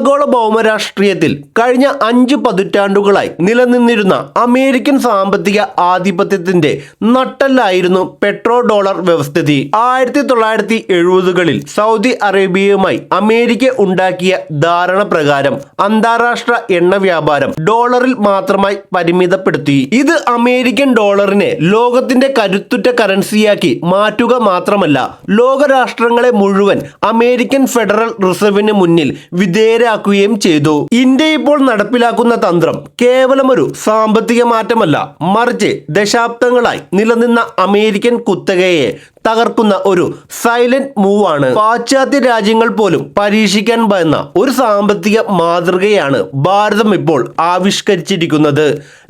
ആഗോള ഭൗമരാഷ്ട്രീയത്തിൽ കഴിഞ്ഞ അഞ്ച് പതിറ്റാണ്ടുകളായി നിലനിന്നിരുന്ന അമേരിക്കൻ സാമ്പത്തിക ആധിപത്യത്തിന്റെ നട്ടല്ലായിരുന്നു പെട്രോ ഡോളർ വ്യവസ്ഥിതി. ആയിരത്തി തൊള്ളായിരത്തി എഴുപതുകളിൽ സൗദി അറേബ്യയുമായി അമേരിക്ക ഉണ്ടാക്കിയ ധാരണ പ്രകാരം അന്താരാഷ്ട്ര എണ്ണ വ്യാപാരം ഡോളറിൽ മാത്രമായി പരിമിതപ്പെടുത്തി. ഇത് അമേരിക്കൻ ഡോളറിനെ ലോകത്തിന്റെ കരുത്തുറ്റ കറൻസിയാക്കി മാറ്റുക മാത്രമല്ല ലോകരാഷ്ട്രങ്ങളെ മുഴുവൻ അമേരിക്കൻ ഫെഡറൽ റിസർവിന് മുന്നിൽ വിധേയരാക്കുകയും ചെയ്തു. ഇന്ത്യ ഇപ്പോൾ നടപ്പിലാക്കുന്ന തന്ത്രം കേവലം ഒരു സാമ്പത്തിക മാറ്റമല്ല മറിച്ച് ദശാബ്ദങ്ങളായി നിലനിന്ന അമേരിക്കൻ കുത്തകയെ തകർക്കുന്ന ഒരു സൈലന്റ് മൂവ് ആണ് പാശ്ചാത്യ രാജ്യങ്ങൾ പോലും പരീക്ഷിക്കാൻ ഭയന്ന ഒരു സാമ്പത്തിക മാതൃകയാണ് ഭാരതം ഇപ്പോൾ ആവിഷ്കരിച്ചിരിക്കുന്നത്.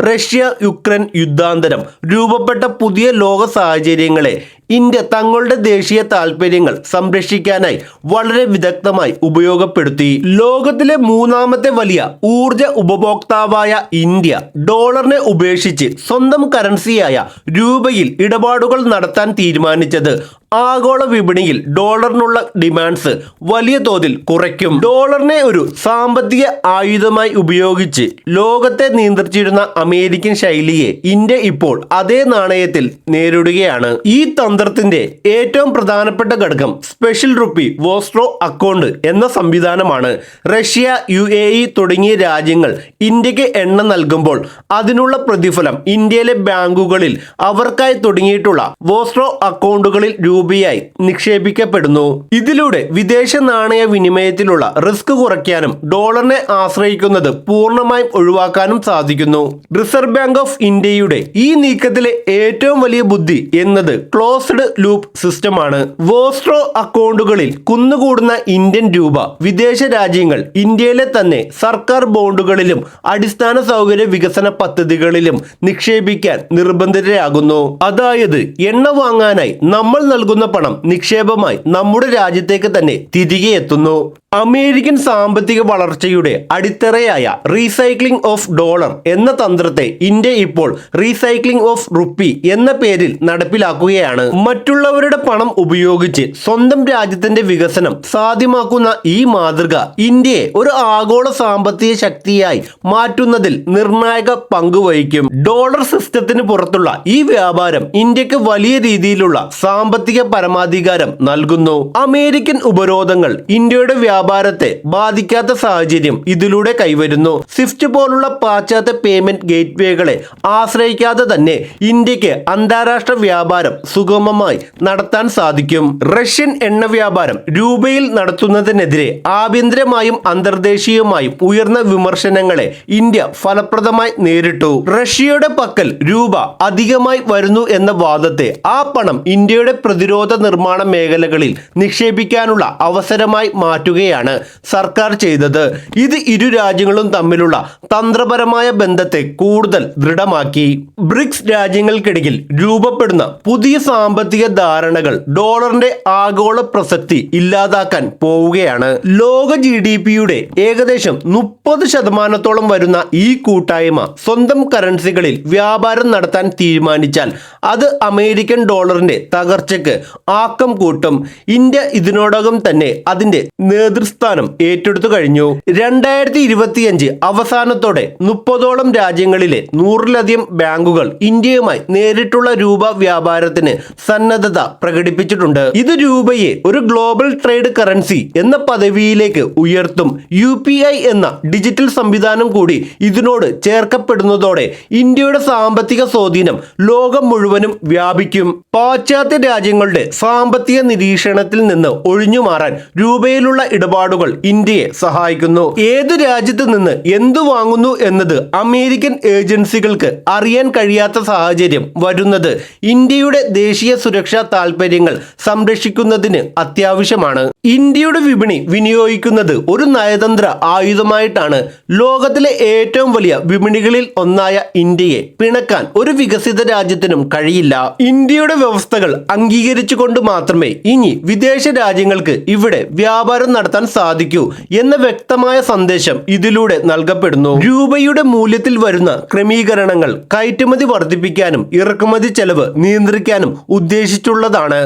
റഷ്യ യുക്രൈൻ യുദ്ധാന്തരം രൂപപ്പെട്ട പുതിയ ലോക സാഹചര്യങ്ങളെ ഇന്ത്യ തങ്ങളുടെ ദേശീയ താൽപ്പര്യങ്ങൾ സംരക്ഷിക്കാനായി വളരെ വിദഗ്ധമായി ഉപയോഗപ്പെടുത്തി. ലോകത്തിലെ മൂന്നാമത്തെ വലിയ ഊർജ ഉപഭോക്താവായ ഇന്ത്യ ഡോളറിനെ ഉപേക്ഷിച്ച് സ്വന്തം കറൻസിയായ രൂപയിൽ ഇടപാടുകൾ നടത്താൻ തീരുമാനിച്ചത് ആഗോള വിപണിയിൽ ഡോളറിനുള്ള ഡിമാൻഡ്സ് വലിയ തോതിൽ കുറയ്ക്കും. ഡോളറിനെ ഒരു സാമ്പത്തിക ആയുധമായി ഉപയോഗിച്ച് ലോകത്തെ നിയന്ത്രിച്ചിരുന്ന അമേരിക്കൻ ശൈലിയെ ഇന്ത്യ ഇപ്പോൾ അതേ നാണയത്തിൽ നേരിടുകയാണ്. ഈ തന്ത്രത്തിന്റെ ഏറ്റവും പ്രധാനപ്പെട്ട ഘടകം സ്പെഷ്യൽ റുപ്പി വോസ്ട്രോ അക്കൗണ്ട് എന്ന സംവിധാനമാണ്. റഷ്യ യു തുടങ്ങിയ രാജ്യങ്ങൾ ഇന്ത്യയ്ക്ക് എണ്ണ നൽകുമ്പോൾ അതിനുള്ള പ്രതിഫലം ഇന്ത്യയിലെ ബാങ്കുകളിൽ അവർക്കായി തുടങ്ങിയിട്ടുള്ള വോസ്ട്രോ അക്കൗണ്ടുകളിൽ രൂപയായി നിക്ഷേപിക്കപ്പെടുന്നു. ഇതിലൂടെ വിദേശ നാണയ വിനിമയത്തിലുള്ള റിസ്ക് കുറയ്ക്കാനും ഡോളറിനെ ആശ്രയിക്കുന്നത് പൂർണമായും ഒഴിവാക്കാനും സാധിക്കുന്നു. റിസർവ് ബാങ്ക് ഓഫ് ഇന്ത്യയുടെ ഈ നീക്കത്തിലെ ഏറ്റവും വലിയ ബുദ്ധി എന്നത് ക്ലോസ്ഡ് ലൂപ്പ് സിസ്റ്റമാണ് വോസ്ട്രോ അക്കൗണ്ടുകളിൽ കുന്നുകൂടുന്ന ഇന്ത്യൻ രൂപ വിദേശ രാജ്യങ്ങൾ ഇന്ത്യയിലെ തന്നെ സർക്കാർ ബോണ്ടുകളിലും അടിസ്ഥാന സൗകര്യ വികസന പദ്ധതികളിലും നിക്ഷേപിക്കാൻ നിർബന്ധിതരാകുന്നു. അതായത് എണ്ണ വാങ്ങാനായി നമ്മൾ നൽകുന്ന പണം നിക്ഷേപമായി നമ്മുടെ രാജ്യത്തേക്ക് തന്നെ തിരികെ എത്തുന്നു. അമേരിക്കൻ സാമ്പത്തിക വളർച്ചയുടെ അടിത്തറയായ റീസൈക്ലിംഗ് ഓഫ് ഡോളർ എന്ന തന്ത്രത്തെ ഇന്ത്യ ഇപ്പോൾ റീസൈക്ലിംഗ് ഓഫ് റുപ്പി എന്ന പേരിൽ നടപ്പിലാക്കുകയാണ്. മറ്റുള്ളവരുടെ പണം ഉപയോഗിച്ച് സ്വന്തം രാജ്യത്തിന്റെ വികസനം സാധ്യമാക്കുന്ന ഈ മാതൃക ഇന്ത്യയെ ഒരു ആഗോള സാമ്പത്തിക ശക്തിയായി മാറ്റുന്നതിൽ നിർണായക പങ്ക് വഹിക്കും. ഡോളർ സിസ്റ്റത്തിന് പുറത്തുള്ള ഈ വ്യാപാരം ഇന്ത്യയ്ക്ക് വലിയ രീതിയിലുള്ള സാമ്പത്തിക പരമാധികാരം നൽകുന്നു. അമേരിക്കൻ ഉപരോധങ്ങൾ ഇന്ത്യയുടെ വ്യാപാരത്തെ ബാധിക്കാത്ത സാഹചര്യം ഇതിലൂടെ കൈവരുന്നു. സ്വിഫ്റ്റ് പോലുള്ള പാശ്ചാത്യ പേയ്മെന്റ് ഗേറ്റ്വേകളെ ആശ്രയിക്കാതെ തന്നെ ഇന്ത്യയ്ക്ക് അന്താരാഷ്ട്ര വ്യാപാരം സുഗമമായി നടത്താൻ സാധിക്കും. റഷ്യൻ എണ്ണ വ്യാപാരം രൂപയിൽ നടത്തുന്നതിനെതിരെ ആഭ്യന്തരമായും അന്തർദേശീയമായും ഉയർന്ന വിമർശനങ്ങളെ ഇന്ത്യ ഫലപ്രദമായി നേരിട്ടു. റഷ്യയുടെ പക്കൽ രൂപ അധികമായി വരുന്നു എന്ന വാദത്തെ ആ പണം ഇന്ത്യയുടെ പ്രതിരോധ നിർമ്മാണ മേഖലകളിൽ നിക്ഷേപിക്കാനുള്ള അവസരമായി മാറ്റുകയാണ് സർക്കാർ ചെയ്തത്. ഇത് ഇരു രാജ്യങ്ങളും തമ്മിലുള്ള തന്ത്രപരമായ ബന്ധത്തെ കൂടുതൽ ദൃഢമാക്കി. ബ്രിക്സ് രാജ്യങ്ങൾക്കിടയിൽ രൂപപ്പെടുന്ന പുതിയ സാമ്പത്തിക ധാരണകൾ ഡോളറിന്റെ ആഗോള പ്രസക്തി ഇല്ലാതാക്കാൻ പോവുകയാണ്. ലോക ജി ഡി പിയുടെ ഏകദേശം മുപ്പത് ശതമാനത്തോളം വരുന്ന ഈ കൂട്ടായ്മ സ്വന്തം കറൻസികളിൽ വ്യാപാരം നടത്താൻ തീരുമാനിച്ചാൽ അത് അമേരിക്കൻ ഡോളറിന്റെ തകർച്ചയ്ക്ക് ആക്കം കൂട്ടും. ഇന്ത്യ ഇതിനോടകം തന്നെ അതിന്റെ നേതൃസ്ഥാനം ഏറ്റെടുത്തു കഴിഞ്ഞു. രണ്ടായിരത്തി ഇരുപത്തിയഞ്ച് അവസാനത്തോടെ മുപ്പതോളം രാജ്യങ്ങളിലെ നൂറിലധികം ബാങ്കുകൾ ഇന്ത്യയുമായി നേരിട്ടുള്ള രൂപ വ്യാപാരത്തിന് സന്നദ്ധത പ്രകടിപ്പിച്ചിട്ടുണ്ട്. ഇത് രൂപയെ ഒരു ഗ്ലോബൽ ട്രേഡ് കറൻസി എന്ന പദവിയിലേക്ക് ഉയർത്തും. യു എന്ന ഡിജിറ്റൽ സംവിധാനം കൂടി ഇതിനോട് ചേർക്കപ്പെടുന്നതോടെ ഇന്ത്യയുടെ സാമ്പത്തിക സ്വാധീനം ലോകം മുഴുവനും വ്യാപിക്കും. പാശ്ചാത്യ രാജ്യങ്ങളുടെ സാമ്പത്തിക നിരീക്ഷണത്തിൽ നിന്ന് ഒഴിഞ്ഞു മാറാൻ രൂപയിലുള്ള ഇടപാടുകൾ ഇന്ത്യയെ സഹായിക്കുന്നു. ഏത് രാജ്യത്ത് നിന്ന് എന്തു വാങ്ങുന്നു എന്നത് അമേരിക്കൻ ഏജൻസികൾക്ക് അറിയാൻ കഴിയാത്ത സാഹചര്യം വരുന്നത് ഇന്ത്യയുടെ ദേശീയ സുരക്ഷാ താൽപ്പര്യങ്ങൾ സംരക്ഷിക്കുന്നതിന് അത്യാവശ്യമാണ്. ഇന്ത്യയുടെ വിപണി വിനിയോഗിക്കുന്നത് ഒരു നയതന്ത്ര ആയുധമായിട്ടാണ്. ലോകത്തിലെ ഏറ്റവും വലിയ വിപണികളിൽ ഒന്നായ ഇന്ത്യയെ പിണക്കാൻ ഒരു വികസിത രാജ്യത്തിനും കഴിയില്ല. ഇന്ത്യയുടെ വ്യവസ്ഥകൾ അംഗീകരിച്ചുകൊണ്ട് മാത്രമേ ഇനി വിദേശ രാജ്യങ്ങൾക്ക് ഇവിടെ വ്യാപാരം നടത്താൻ സാധിക്കൂ എന്ന വ്യക്തമായ സന്ദേശം ഇതിലൂടെ നൽകപ്പെടുന്നു. രൂപയുടെ മൂല്യത്തിൽ വരുന്ന ക്രമീകരണങ്ങൾ കയറ്റുമതി വർദ്ധിപ്പിക്കാനും ഇറക്കുമതി ചെലവ് നിയന്ത്രിക്കാനും ഉദ്ദേശിച്ചുള്ളതാണ്.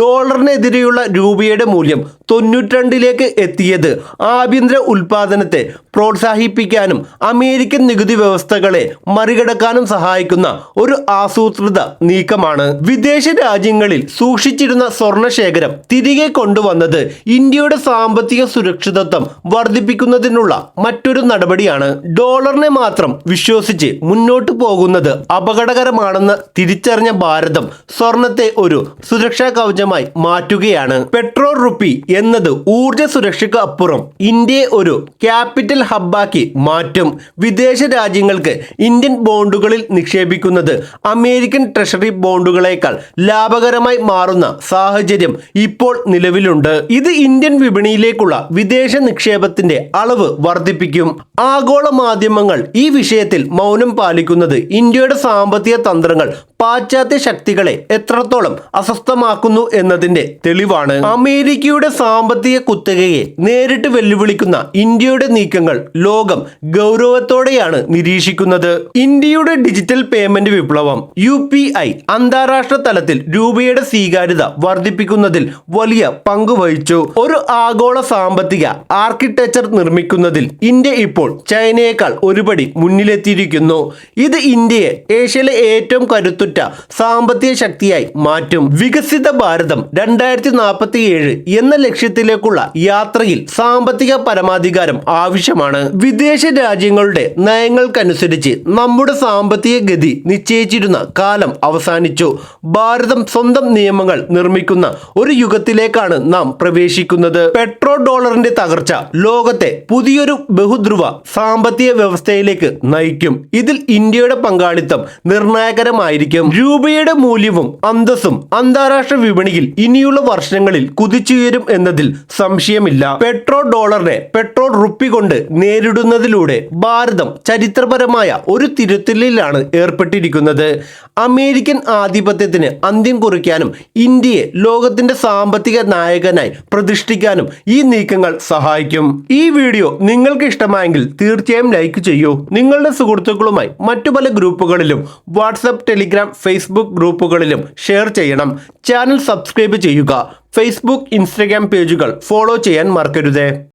ഡോളറിനെതിരെയുള്ള രൂപയുടെ മൂല്യം തൊണ്ണൂറ്റിരണ്ടിലേക്ക് എത്തിയത് ആഭ്യന്തര ഉൽപാദനത്തെ പ്രോത്സാഹിപ്പിക്കാനും അമേരിക്കൻ നികുതി വ്യവസ്ഥകളെ മറികടക്കാനും സഹായിക്കുന്ന ഒരു ആസൂത്രിത നീക്കമാണ്. വിദേശ രാജ്യങ്ങളിൽ സൂക്ഷിച്ചിരുന്ന സ്വർണശേഖരം തിരികെ കൊണ്ടുവന്നത് ഇന്ത്യയുടെ സാമ്പത്തിക സുരക്ഷിതത്വം വർദ്ധിപ്പിക്കുന്നതിനുള്ള മറ്റൊരു നടപടിയാണ് ഡോളറിനെ മാത്രം വിശ്വസിച്ച് മുന്നോട്ട് പോകുന്നത് അപകടകരമാണെന്ന് തിരിച്ചറിഞ്ഞ ഭാരതം സ്വർണത്തെ ഒരു സുരക്ഷാ കവചമായി മാറ്റുകയാണ്. പെട്രോൾ റുപ്പി എന്നത് ഊർജ സുരക്ഷയ്ക്ക് അപ്പുറം ഇന്ത്യയെ ഒരു ക്യാപിറ്റൽ ഹബ്ബാക്കി മാറ്റും. വിദേശ രാജ്യങ്ങൾക്ക് ഇന്ത്യൻ ബോണ്ടുകളിൽ നിക്ഷേപിക്കുന്നത് അമേരിക്കൻ ട്രഷറി ബോണ്ടുകളേക്കാൾ ലാഭകരമായി മാറുന്ന സാഹചര്യം ഇപ്പോൾ നിലവിലുണ്ട്. ഇത് ഇന്ത്യൻ വിപണിയിലേക്കുള്ള വിദേശ നിക്ഷേപത്തിന്റെ അളവ് വർദ്ധിപ്പിക്കും. ആഗോള മാധ്യമങ്ങൾ ഈ വിഷയത്തിൽ മൗനം പാലിക്കുന്നത് ഇന്ത്യയുടെ സാമ്പത്തിക തന്ത്രങ്ങൾ പാശ്ചാത്യ ശക്തികളെ എത്രത്തോളം അസ്വസ്ഥമാക്കുന്നു എന്നതിന്റെ തെളിവാണ്. അമേരിക്കയുടെ സാമ്പത്തിക കുത്തകയെ നേരിട്ട് വെല്ലുവിളിക്കുന്ന ഇന്ത്യയുടെ നീക്കങ്ങൾ ലോകം ഗൗരവത്തോടെയാണ് നിരീക്ഷിക്കുന്നത്. ഇന്ത്യയുടെ ഡിജിറ്റൽ പേയ്മെന്റ് വിപ്ലവം യു അന്താരാഷ്ട്ര തലത്തിൽ രൂപയുടെ സ്വീകാര്യത വർദ്ധിപ്പിക്കുന്നതിൽ വലിയ പങ്ക് വഹിച്ചു. ഒരു ആഗോള സാമ്പത്തിക ആർക്കിടെക്ചർ നിർമ്മിക്കുന്നതിൽ ഇന്ത്യ ഇപ്പോൾ ചൈനയേക്കാൾ ഒരുപടി മുന്നിലെത്തിയിരിക്കുന്നു. ഇത് ഇന്ത്യയെ ഏഷ്യയിലെ ഏറ്റവും കരുത്തുറ്റ സാമ്പത്തിക ശക്തിയായി മാറ്റും. വികസിത ഭാരതം രണ്ടായിരത്തി നാൽപ്പത്തി ഏഴ് എന്ന ലക്ഷ്യത്തിലേക്കുള്ള യാത്രയിൽ സാമ്പത്തിക പരമാധികാരം ആവശ്യമാണ്. വിദേശ രാജ്യങ്ങളുടെ നയങ്ങൾക്കനുസരിച്ച് നമ്മുടെ സാമ്പത്തിക ഗതി നിശ്ചയിച്ചിരുന്ന കാലം അവസാനിച്ചു. ഭാരതം സ്വന്തം നിയമങ്ങൾ നിർമ്മിക്കുന്ന ഒരു യുഗത്തിലേക്കാണ് നാം പ്രവേശിക്കുന്നത്. പെട്രോ ഡോളറിന്റെ തകർച്ച ലോകത്തെ പുതിയൊരു ബഹുധ്രുവ സാമ്പത്തിക വ്യവസ്ഥയിലേക്ക് നയിക്കും. ഇതിൽ ഇന്ത്യയുടെ പങ്കാളിത്തം നിർണായകരമായിരിക്കും. രൂപയുടെ മൂല്യവും അന്തസ്സും അന്താരാഷ്ട്ര വിപണിയിൽ ഇനിയുള്ള വർഷങ്ങളിൽ കുതിച്ചുയരും എന്നതിൽ സംശയമില്ല. പെട്രോ ഡോളറിനെ പെട്രോൾ റുപ്പി കൊണ്ട് നേരിടുന്നതിലൂടെ ഭാരതം ചരിത്രപരമായ ഒരു തിരുത്തലിലാണ് ഏർപ്പെട്ടിരിക്കുന്നത്. അമേരിക്കൻ ആധിപത്യത്തിന് അന്ത്യം കുറിക്കാനും ഇന്ത്യയെ ലോകത്തിന്റെ സാമ്പത്തിക നായകനായി പ്രതിഷ്ഠിക്കാനും ഈ നീക്കങ്ങൾ സഹായിക്കും. ഈ വീഡിയോ നിങ്ങൾക്ക് ഇഷ്ടമായെങ്കിൽ തീർച്ചയായും ലൈക്ക് ചെയ്യൂ. നിങ്ങളുടെ സുഹൃത്തുക്കളുമായി മറ്റു പല ഗ്രൂപ്പുകളിലും വാട്സപ്പ് ടെലിഗ്രാം ഫേസ്ബുക്ക് ഗ്രൂപ്പുകളിലും ഷെയർ ചെയ്യണം. ചാനൽ സബ്സ്ക്രൈബ് ചെയ്യുക. ഫേസ്ബുക്ക് ഇൻസ്റ്റഗ്രാം പേജുകൾ ഫോളോ ചെയ്യാൻ മറക്കരുതേ.